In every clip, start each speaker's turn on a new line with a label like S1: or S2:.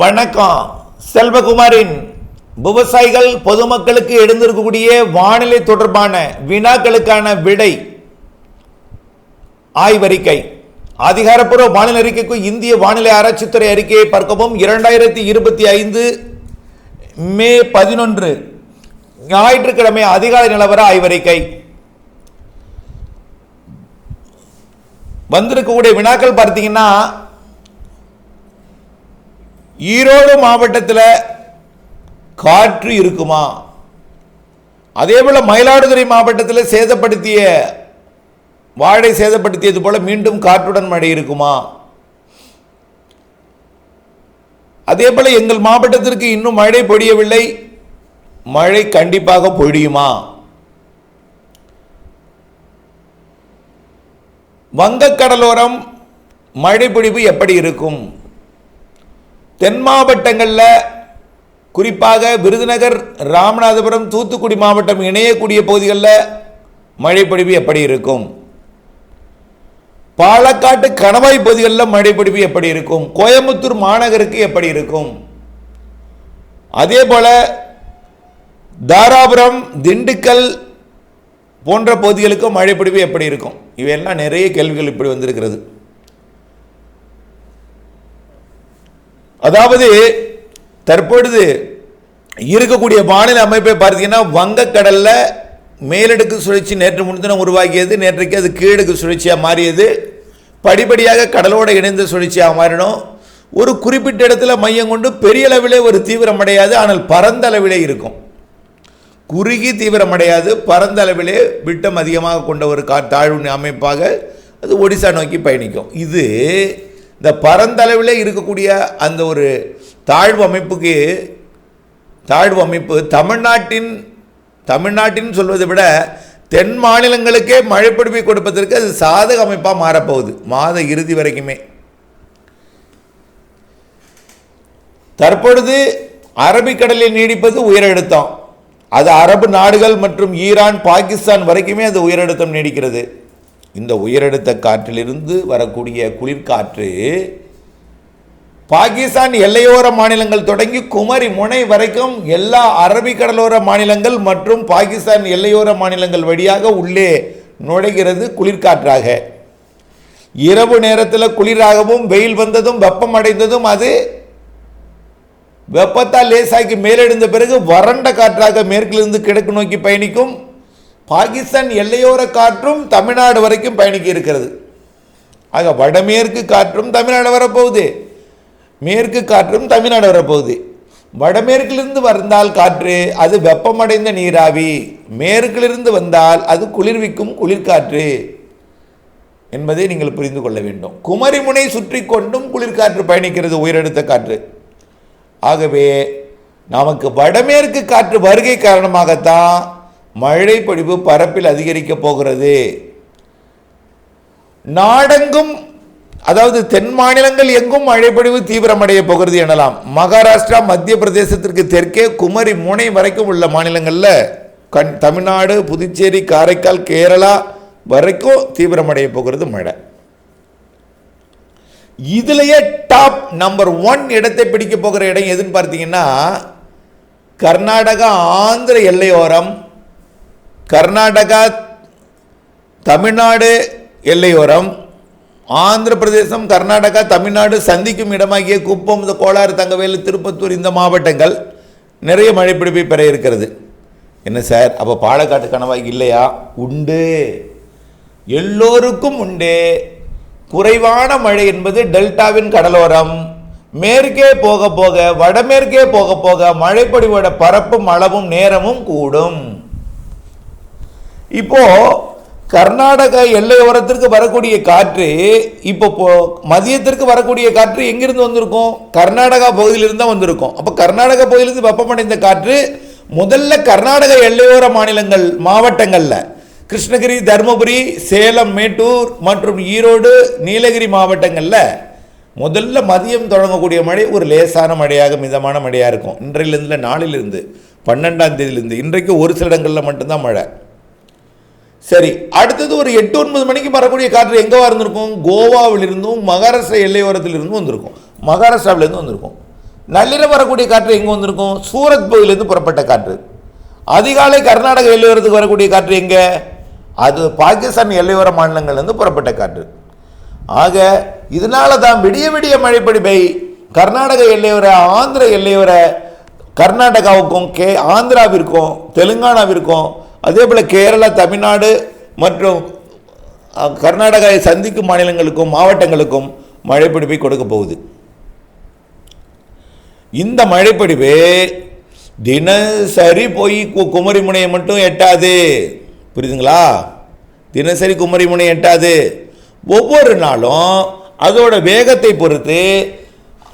S1: வணக்கம். செல்வகுமாரின் விவசாயிகள் பொதுமக்களுக்கு எழுந்திருக்கக்கூடிய வானிலை தொடர்பான வினாக்களுக்கான விடை ஆய்வறிக்கை. அதிகாரப்பூர்வ வானிலை அறிக்கைக்கு இந்திய வானிலை ஆராய்ச்சித்துறை அறிக்கையை பார்க்கவும். இரண்டாயிரத்தி இருபத்தி ஐந்து மே பதினொன்று ஞாயிற்றுக்கிழமை அதிகாலை நிலவர ஆய்வறிக்கை. வந்திருக்கக்கூடிய வினாக்கள் பார்த்தீங்கன்னா ஈரோடு மாவட்டத்தில் காற்று இருக்குமா? அதே போல் மயிலாடுதுறை மாவட்டத்தில் சேதப்படுத்திய வாழை சேதப்படுத்தியது போல மீண்டும் காற்றுடன் மழை இருக்குமா? அதே போல எங்கள் மாவட்டத்திற்கு இன்னும் மழை பொழியவில்லை. மழை கண்டிப்பாக பொழியுமா? வங்கக்கடலோரம் மழை பொழிவு எப்படி இருக்கும்? தென் மாவட்டங்களில் குறிப்பாக விருதுநகர் ராமநாதபுரம் தூத்துக்குடி மாவட்டம் இணையக்கூடிய பகுதிகளில் மழைப்பொழிவு எப்படி இருக்கும்? பாலக்காட்டு கணவாய் பகுதிகளில் மழைப்பொழிவு எப்படி இருக்கும்? கோயம்புத்தூர் மாநகருக்கு எப்படி இருக்கும்? அதே போல தாராபுரம் திண்டுக்கல் போன்ற பகுதிகளுக்கும் மழைப்பொழிவு எப்படி இருக்கும்? இவையெல்லாம் நிறைய கேள்விகள் இப்படி வந்திருக்கிறது. அதாவது தற்பொழுது இருக்கக்கூடிய வானிலை அமைப்பை பார்த்தீங்கன்னா வங்கக்கடலில் மேலடுக்கு சுழற்சி நேற்று முன்தினம் உருவாக்கியது நேற்றைக்கு அது கீழடுக்கு சுழற்சியாக மாறியது. படிப்படியாக கடலோடு இணைந்த சுழற்சியாக மாறினோம். ஒரு குறிப்பிட்ட இடத்துல மையம் கொண்டு பெரிய அளவிலே ஒரு தீவிரமடையாது ஆனால் பரந்த அளவிலே இருக்கும். குறுகி தீவிரமடையாது பரந்த அளவிலே விட்டம் அதிகமாக கொண்ட ஒரு கா தாழ்வு அமைப்பாக அது ஒடிசா நோக்கி பயணிக்கும். இது இந்த பரந்தளவில் இருக்கக்கூடிய அந்த ஒரு தாழ்வு அமைப்புக்கு தாழ்வு அமைப்பு தமிழ்நாட்டின் தமிழ்நாட்டின் சொல்வதை விட தென் மாநிலங்களுக்கே மழைப்பிடிப்பை கொடுப்பதற்கு அது சாதக அமைப்பாக மாறப்போகுது மாத இறுதி வரைக்குமே. தற்பொழுது அரபிக்கடலில் நீடிப்பது உயரழுத்தம். அது அரபு நாடுகள் மற்றும் ஈரான் பாகிஸ்தான் வரைக்குமே அது உயரழுத்தம் நீடிக்கிறது. இந்த உயரழுத்த காற்றிலிருந்து வரக்கூடிய குளிர்காற்று பாகிஸ்தான் எல்லையோர மாநிலங்கள் தொடங்கி குமரி முனை வரைக்கும் எல்லா அரபிக்கடலோர மாநிலங்கள் மற்றும் பாகிஸ்தான் எல்லையோர மாநிலங்கள் வழியாக உள்ளே நுழைகிறது குளிர்காற்றாக. இரவு நேரத்தில் குளிராகவும் வெயில் வந்ததும் வெப்பம் அடைந்ததும் அது வெப்பத்தால் லேசாக்கி மேலெழுந்த பிறகு வறண்ட காற்றாக மேற்கிலிருந்து கிழக்கு நோக்கி பயணிக்கும் பாகிஸ்தான் எல்லையோர காற்றும் தமிழ்நாடு வரைக்கும் பயணிக்க இருக்கிறது. ஆக வடமேற்கு காற்றும் தமிழ்நாடு வரப்போகுது. மேற்கு காற்றும் தமிழ்நாடு வரப்போகுது. வடமேற்கிலிருந்து வந்தால் காற்று அது வெப்பமடைந்த நீராவி. மேற்கிலிருந்து வந்தால் அது குளிர்விக்கும் குளிர்காற்று என்பதை நீங்கள் புரிந்து கொள்ள வேண்டும். குமரிமுனை சுற்றி கொண்டும் குளிர்காற்று பயணிக்கிறது உயிரெடுத்த காற்று. ஆகவே நமக்கு வடமேற்கு காற்று வருகை காரணமாகத்தான் மழை பொழிவு பரப்பில் அதிகரிக்கப் போகிறது. நாடெங்கும் அதாவது தென் மாநிலங்கள் எங்கும் மழைப்பொழிவு தீவிரமடைய போகிறது எனலாம். மகாராஷ்டிரா மத்திய பிரதேசத்திற்கு தெற்கே குமரி முனை வரைக்கும் உள்ள மாநிலங்களில் கண் தமிழ்நாடு புதுச்சேரி காரைக்கால் கேரளா வரைக்கும் தீவிரமடைய போகிறது மழை. இதுலயே டாப் நம்பர் ஒன் இடத்தை பிடிக்க போகிற இடம் எதுன்னு பார்த்தீங்கன்னா கர்நாடகா ஆந்திர எல்லையோரம் கர்நாடகா தமிழ்நாடு எல்லையோரம் ஆந்திர பிரதேசம் கர்நாடகா தமிழ்நாடு சந்திக்கும் இடமாகிய குப்பம் இந்த கோளாறு தங்கவேலு திருப்பத்தூர் இந்த மாவட்டங்கள் நிறைய மழைப்பிடிப்பை பெற இருக்கிறது. என்ன சார்? அப்போ பாலக்காட்டு கணவாய் இல்லையா? உண்டு. எல்லோருக்கும் உண்டு. குறைவான மழை என்பது டெல்டாவின் கடலோரம். மேற்கே போக போக வடமேற்கே போக போக மழைப்பொழிவோட பரப்பும் அளவும் நேரமும் கூடும். இப்போ கர்நாடக எல்லையோரத்திற்கு வரக்கூடிய காற்று இப்போ மதியத்திற்கு வரக்கூடிய காற்று எங்கிருந்து வந்திருக்கும்? கர்நாடகா பகுதியிலிருந்து தான் வந்திருக்கும். அப்போ கர்நாடக பகுதியிலிருந்து வெப்பமடைந்த காற்று முதல்ல கர்நாடக எல்லையோர மாநிலங்கள் மாவட்டங்களில். கிருஷ்ணகிரி தருமபுரி சேலம் மேட்டூர் மற்றும் ஈரோடு நீலகிரி மாவட்டங்களில் முதல்ல மதியம் தொடங்கக்கூடிய மழை ஒரு லேசான மழையாக மிதமான மழையாக இருக்கும். இன்றையிலிருந்து நாளிலிருந்து பன்னெண்டாம் தேதியிலிருந்து இன்றைக்கு ஒரு சில இடங்களில் மட்டும்தான் மழை. சரி அடுத்தது ஒரு எட்டு ஒன்பது மணிக்கு வரக்கூடிய காற்று எங்கே இருந்திருக்கும் கோவாவிலிருந்தும் மகாராஷ்டிரா எல்லையோரத்திலிருந்தும் வந்திருக்கும். மகாராஷ்டிராவிலேருந்து வந்திருக்கும். நள்ளிரவு வரக்கூடிய காற்று எங்கே வந்திருக்கும்? சூரத் பகுதியிலேருந்து புறப்பட்ட காற்று. அதிகாலை கர்நாடக எல்லையோரத்துக்கு வரக்கூடிய காற்று எங்கே? அது பாகிஸ்தான் எல்லையோர மாநிலங்கள்லேருந்து புறப்பட்ட காற்று. ஆக இதனால தான் விடிய விடிய மழைப்பொழிவை கர்நாடக எல்லையோர ஆந்திர எல்லையோர கர்நாடகாவுக்கும் கே ஆந்திராவிற்கும் தெலுங்கானாவிற்கும் அதே போல் கேரளா தமிழ்நாடு மற்றும் கர்நாடகாவை சந்திக்கும் மாநிலங்களுக்கும் மாவட்டங்களுக்கும் மழைப்பிடிப்பை கொடுக்க போகுது. இந்த மழைப்பிடிப்பு தினசரி போய் கு- குமரி முனையை மட்டும் எட்டாது. புரியுதுங்களா? தினசரி குமரி முனை எட்டாது. ஒவ்வொரு நாளும் அதோட வேகத்தை பொறுத்து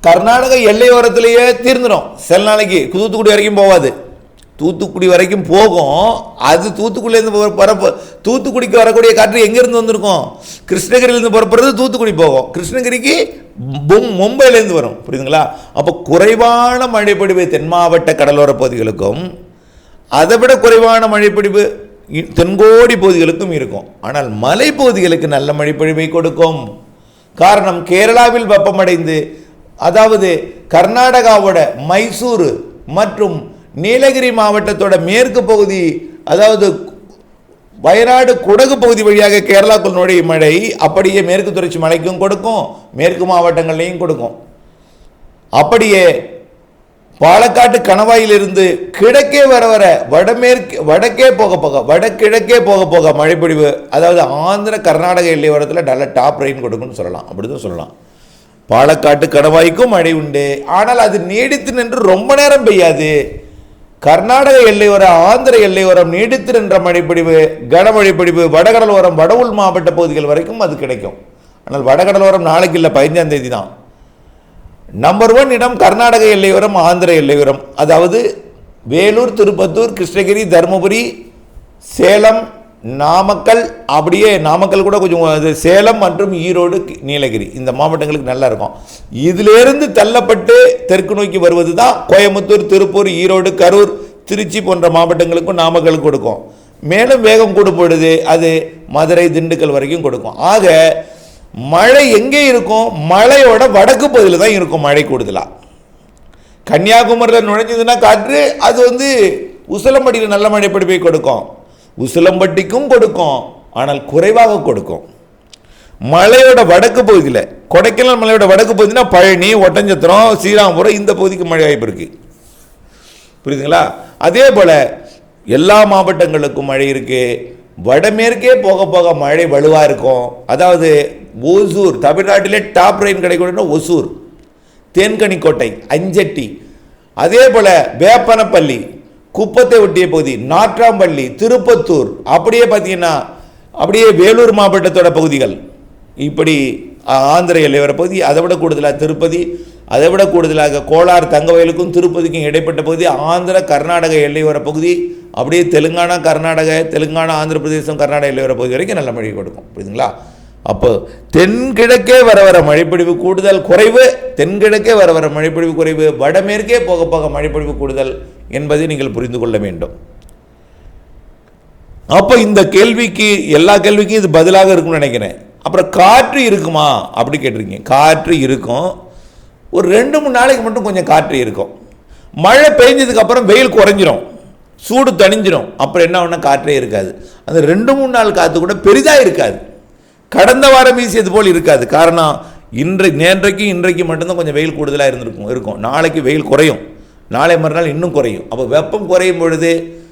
S1: கர்நாடக எல்லையோரத்திலேயே தீர்ந்துடும் சில நாளைக்கு தூத்துக்குடி வரைக்கும் போகாது. தூத்துக்குடி வரைக்கும் போகும். அது தூத்துக்குடியிலேருந்து பரப்பு தூத்துக்குடிக்கு வரக்கூடிய காற்று எங்கேருந்து வந்திருக்கும்? கிருஷ்ணகிரியிலேருந்து புறப்படுறது தூத்துக்குடி போகும். கிருஷ்ணகிரிக்கு பொம் மும்பையிலேருந்து வரும். புரியுதுங்களா? அப்போ குறைவான மழைப்பொழிவு தென் மாவட்ட கடலோர பகுதிகளுக்கும் அதை விட குறைவான மழைப்பொழிவு தென்கோடி பகுதிகளுக்கும் இருக்கும். ஆனால் மலைப்பகுதிகளுக்கு நல்ல மழைப்பொழிவை கொடுக்கும். காரணம் கேரளாவில் வெப்பமடைந்து அதாவது கர்நாடகாவோட மைசூரு மற்றும் நீலகிரி மாவட்டத்தோட மேற்கு பகுதி அதாவது வயநாடு குடகு பகுதி வழியாக கேரளாக்குள் நுழையும் மழை அப்படியே மேற்கு தொடர்ச்சி மலைக்கும் கொடுக்கும் மேற்கு மாவட்டங்கள்லையும் கொடுக்கும். அப்படியே பாலக்காட்டு கணவாயிலிருந்து கிழக்கே வர வர வடமேற்கு வடக்கே போக போக வடகிழக்கே போக போக மழைப்பொழிவு அதாவது ஆந்திர கர்நாடக எல்லையோரத்தில் நல்ல டாப் ரெயின் கொடுக்கும்னு சொல்லலாம். அப்படி தான் சொல்லலாம். பாலக்காட்டு கணவாய்க்கும் மழை உண்டு. ஆனால் அது நீடித்து நின்று ரொம்ப நேரம் பெய்யாது. கர்நாடக எல்லையோரம் ஆந்திர எல்லையோரம் நீடித்து நின்ற மழைப்பொழிவு கனமழைப்பொழிவு வடகடலோரம் வட மாவட்ட பகுதிகள் வரைக்கும் அது கிடைக்கும். ஆனால் வடகடலோரம் நாளைக்கு இல்லை பதினஞ்சாம் தேதி தான் நம்பர் ஒன் இடம் கர்நாடக எல்லையோரம் ஆந்திர எல்லையோரம். அதாவது வேலூர் திருப்பத்தூர் கிருஷ்ணகிரி தருமபுரி சேலம் நாமக்கல் அப்படியே நாமக்கல் கூட கொஞ்சம் அது சேலம் மற்றும் ஈரோடு நீலகிரி இந்த மாவட்டங்களுக்கு நல்லா இருக்கும். இதிலிருந்து தள்ளப்பட்டு தெற்கு நோக்கி வருவது தான் கோயம்புத்தூர் திருப்பூர் ஈரோடு கரூர் திருச்சி போன்ற மாவட்டங்களுக்கும் நாமக்கல் கொடுக்கும். மேலும் வேகம் கூடும் பொழுது அது மதுரை திண்டுக்கல் வரைக்கும் கொடுக்கும். ஆக மழை எங்கே இருக்கும்? மழையோட வடக்கு பகுதியில் தான் இருக்கும் மழை கூடுதலாக கன்னியாகுமரியில் நுழைஞ்சதுன்னா காற்று அது வந்து உசிலம்பட்டியில் நல்ல மழை பிடிப்பை கொடுக்கும்? உசிலம்பட்டிக்கும் கொடுக்கும் ஆனால் குறைவாக கொடுக்கும். மலையோட வடக்கு பகுதியில் கொடைக்கானல் மலையோட வடக்கு பகுதினா பழனி ஒட்டஞ்சத்திரம் ஸ்ரீராமபுரம் இந்த பகுதிக்கு மழை வாய்ப்பு இருக்கு. புரியுதுங்களா? அதே போல் எல்லா மாவட்டங்களுக்கும் மழை இருக்கு. வடமேற்கே போக போக மழை வலுவாக இருக்கும். அதாவது ஓசூர் தமிழ்நாட்டிலே டாப் ரெயின் கிடைக்கணும்னா ஒசூர் தேன்கனிக்கோட்டை அஞ்சட்டி. அதே போல் வேப்பனப்பள்ளி குப்பத்தை ஒட்டிய பகுதி நாற்றாம்பள்ளி திருப்பத்தூர் அப்படியே பார்த்தீங்கன்னா அப்படியே வேலூர் மாவட்டத்தோட பகுதிகள். இப்படி ஆந்திர எல்லைவர பகுதி அதை விட கூடுதலாக திருப்பதி அதை விட கூடுதலாக கோலார் தங்கவயலுக்கும் திருப்பதிக்கும் இடைப்பட்ட பகுதி ஆந்திர கர்நாடக எல்லையோர பகுதி அப்படியே தெலுங்கானா கர்நாடக தெலுங்கானா ஆந்திர பிரதேசம் கர்நாடக எல்லையோர பகுதி வரைக்கும் நல்ல மழை கொடுக்கும். புரியுதுங்களா? அப்போ தென்கிழக்கே வர வர மழைப்பொழிவு கூடுதல் குறைவு தென்கிழக்கே வர வர மழைப்பொழிவு குறைவு வடமேற்கே போக போக மழைப்பொழிவு கூடுதல் என்பதை நீங்கள் புரிந்து கொள்ள வேண்டும். அப்போ இந்த கேள்விக்கு எல்லா கேள்விக்கும் இது பதிலாக இருக்கும்னு நினைக்கிறேன். அப்புறம் காற்று இருக்குமா? அப்படி கேட்டிருக்கீங்க. காற்று இருக்கும். ஒரு ரெண்டு மூணு நாளைக்கு மட்டும் கொஞ்சம் காற்று இருக்கும். மழை பெஞ்சதுக்கு அப்புறம் வெயில் குறைஞ்சிரும். சூடு தணிஞ்சிரும். அப்புறம் என்ன ஒன்றா காற்றே இருக்காது. அந்த ரெண்டு மூணு நாள் காற்று கூட பெரிதாக இருக்காது. கடந்த வாரம் வீசியது போல் இருக்காது. காரணம் இன்றை நேன்றைக்கும் இன்றைக்கு மட்டும்தான் கொஞ்சம் வெயில் கூடுதலாக இருந்திருக்கும் இருக்கும். நாளைக்கு வெயில் குறையும். நாளை மறுநாள் இன்னும் குறையும். அப்போ வெப்பம் குறையும் பொழுது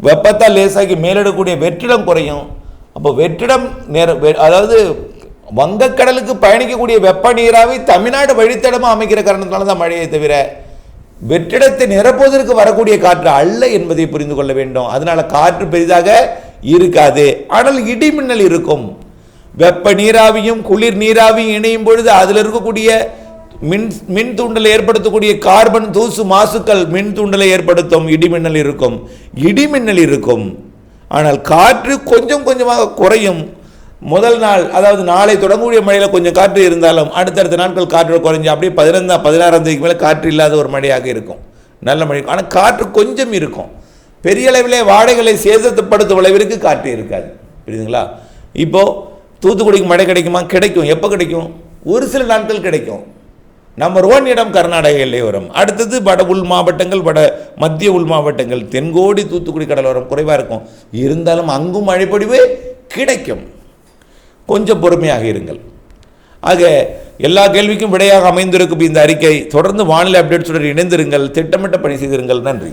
S1: வெப்பத்தால் லேசாகி மேலிடக்கூடிய வெற்றிடம் குறையும். அப்போ வெற்றிடம் நேர வெ- அதாவது வங்கக்கடலுக்கு பயணிக்கக்கூடிய வெப்ப நீராவை தமிழ்நாடு வழித்தடமாக அமைக்கிற காரணத்தினால தான் மழையை தவிர வெற்றிடத்தை நிரப்புவதற்கு வரக்கூடிய காற்று அல்ல என்பதை புரிந்து கொள்ள வேண்டும். அதனால் காற்று பெரிதாக இருக்காது. ஆனால் இடி மின்னல் இருக்கும். வெப்ப நீராவியும் குளிர் நீராவியும் இணையும் பொழுது அதில் இருக்கக்கூடிய மின் மின் தூண்டலை ஏற்படுத்தக்கூடிய கார்பன் தூசு மாசுக்கள் மின் தூண்டலை ஏற்படுத்தும் இடிமின்னல் இருக்கும் இடிமின்னல் இருக்கும். ஆனால் காற்று கொஞ்சம் கொஞ்சமாக குறையும். முதல் நாள் அதாவது நாளை தொடங்கக்கூடிய மழையில் கொஞ்சம் காற்று இருந்தாலும் அடுத்தடுத்த நாட்கள் காற்று குறைஞ்சி அப்படியே பதினைந்தாம் பதினாறாம் தேதிக்கு மேலே காற்று இல்லாத ஒரு மழையாக இருக்கும். நல்ல மழை ஆனால் காற்று கொஞ்சம் இருக்கும். பெரிய அளவிலே வாடைகளை சேதப்படுத்தும் அளவிற்கு காற்று இருக்காது. புரியுதுங்களா? இப்போது தூத்துக்குடிக்கு மழை கிடைக்குமா? கிடைக்கும். எப்போ கிடைக்கும்? ஒரு சில நாட்கள் கிடைக்கும். நம்பர் ஒன் இடம் கர்நாடக எல்லையோரம் அடுத்தது வட உள் மாவட்டங்கள் வட மத்திய உள் மாவட்டங்கள். தென்கோடி தூத்துக்குடி கடலோரம் குறைவாக இருக்கும். இருந்தாலும் அங்கும் மழைப்பொழிவு கிடைக்கும். கொஞ்சம் பொறுமையாக இருங்கள். ஆக எல்லா கேள்விக்கும் விடையாக அமைந்திருக்கும் இந்த அறிக்கை. தொடர்ந்து வானிலை அப்டேட்ஸுடன் இணைந்திருங்கள். திட்டமிட்ட பணி செய்திருங்கள். நன்றி.